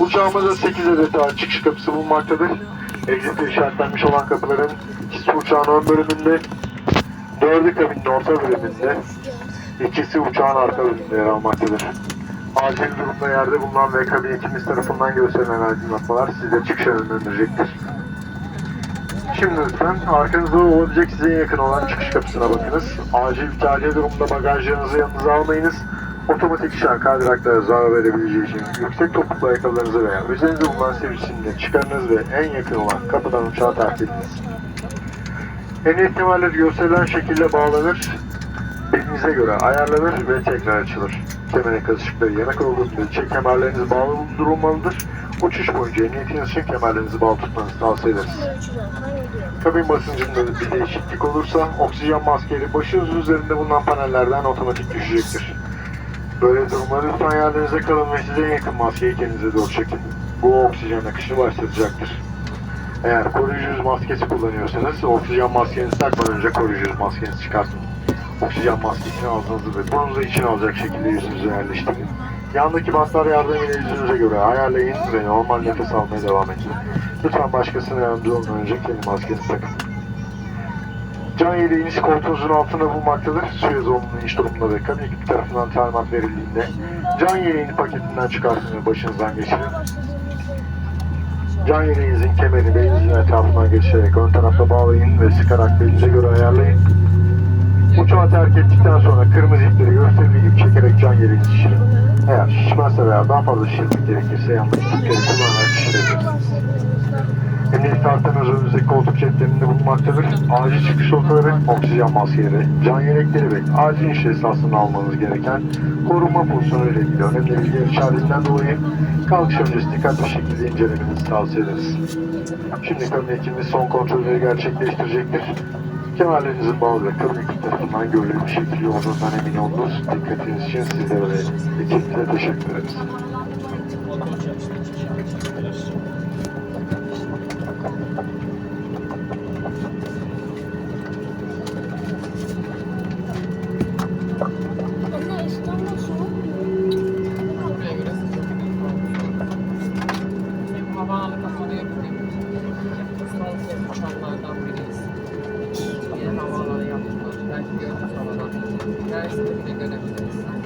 Uçağımızda 8 adet ağır çıkış kapısı bulunmaktadır. Exit işaretlenmiş olan kapıların ikisi uçağın ön bölümünde, dördü kabinin orta bölümünde, ikisi uçağın arka bölümünde yer almaktadır. Acil durumda yerde bulunan ve kabin ekibimiz tarafından gösterilen aydınlatmalar size çıkış yönlendirecektir. Şimdi lütfen arkanızda olabilecek size yakın olan çıkış kapısına bakınız. Acil bir durumunda bagajlarınızı yanınıza almayınız. Otomatik işaret kaydıraklara zarar verebileceği için yüksek topuklu ayakkabılarınızı veya üzerinizde bulunan sivrisineği çıkarınız ve en yakın olan kapıdan uçağa terk ediniz. Emniyet kemerleri gösterilen şekilde bağlanır, belinize göre ayarlanır ve tekrar açılır. Kemer ışıkları yanak olduğunda çek kemerleriniz bağlı durulmalıdır. Uçuş boyunca emniyetiniz için kemerlerinizi bağlı tutmanızı tavsiye ederiz. Kabin basıncında bir değişiklik olursa oksijen maskeleri başınız üzerinde bulunan panellerden otomatik düşecektir. Böyle durumlarda lütfen yerlerinize kalın ve size en yakın maskeyi kendinize doğru çekin. Bu oksijen akışını başlatacaktır. Eğer koruyucu yüz maskesi kullanıyorsanız oksijen maskenizi takmadan önce koruyucu yüz maskenizi çıkartın. Oksijen maskesini ağzınızı ve burnunuzu içine alacak şekilde yüzünüze yerleştirin. Yandaki bantlar yardımıyla yüzünüze göre ayarlayın ve normal nefes almaya devam edin. Lütfen başkasına yardımcı olmadan önce kendi maskenizi takın. Can yeleğiniz koltuğunuzun altında bulunmaktadır. Suya zorunlu iş durumunda ve kabin ekibi tarafından talimat verildiğinde can yeleğini paketinden çıkartın ve başınızdan geçirin. Can yeleğinizin kemerini belinizin etrafından geçirerek ön tarafta bağlayın ve sıkarak belinize göre ayarlayın. Uçağı terk ettikten sonra kırmızı ipleri gösterildiği gibi çekerek can yeleğini şişirin. Eğer şişmezse veya daha fazla şişirmek gerekirse yanlış ipleri kullanarak şişirebilirsiniz. Emniyet kartlarınız önünüzdeki koltuk ceplerinde bulunmaktadır. Acil çıkış rotaları, oksijen maskeleri, can yelekleri ve acil iş esnasında almanız gereken korunma pozisyonu ile ilgili önemli bilgiler içerdiğinden dolayı kalkış öncesi dikkatli şekilde incelemenizi tavsiye ederiz. Şimdi kabin ekibimiz son kontrolleri gerçekleştirecektir. Kemerlerinizin bağlı ve kabin tarafından görülen bir şekilde olduğundan emin olunuz. Dikkatiniz için sizlere ve ekibimize teşekkür ederiz. guys. Take a guys.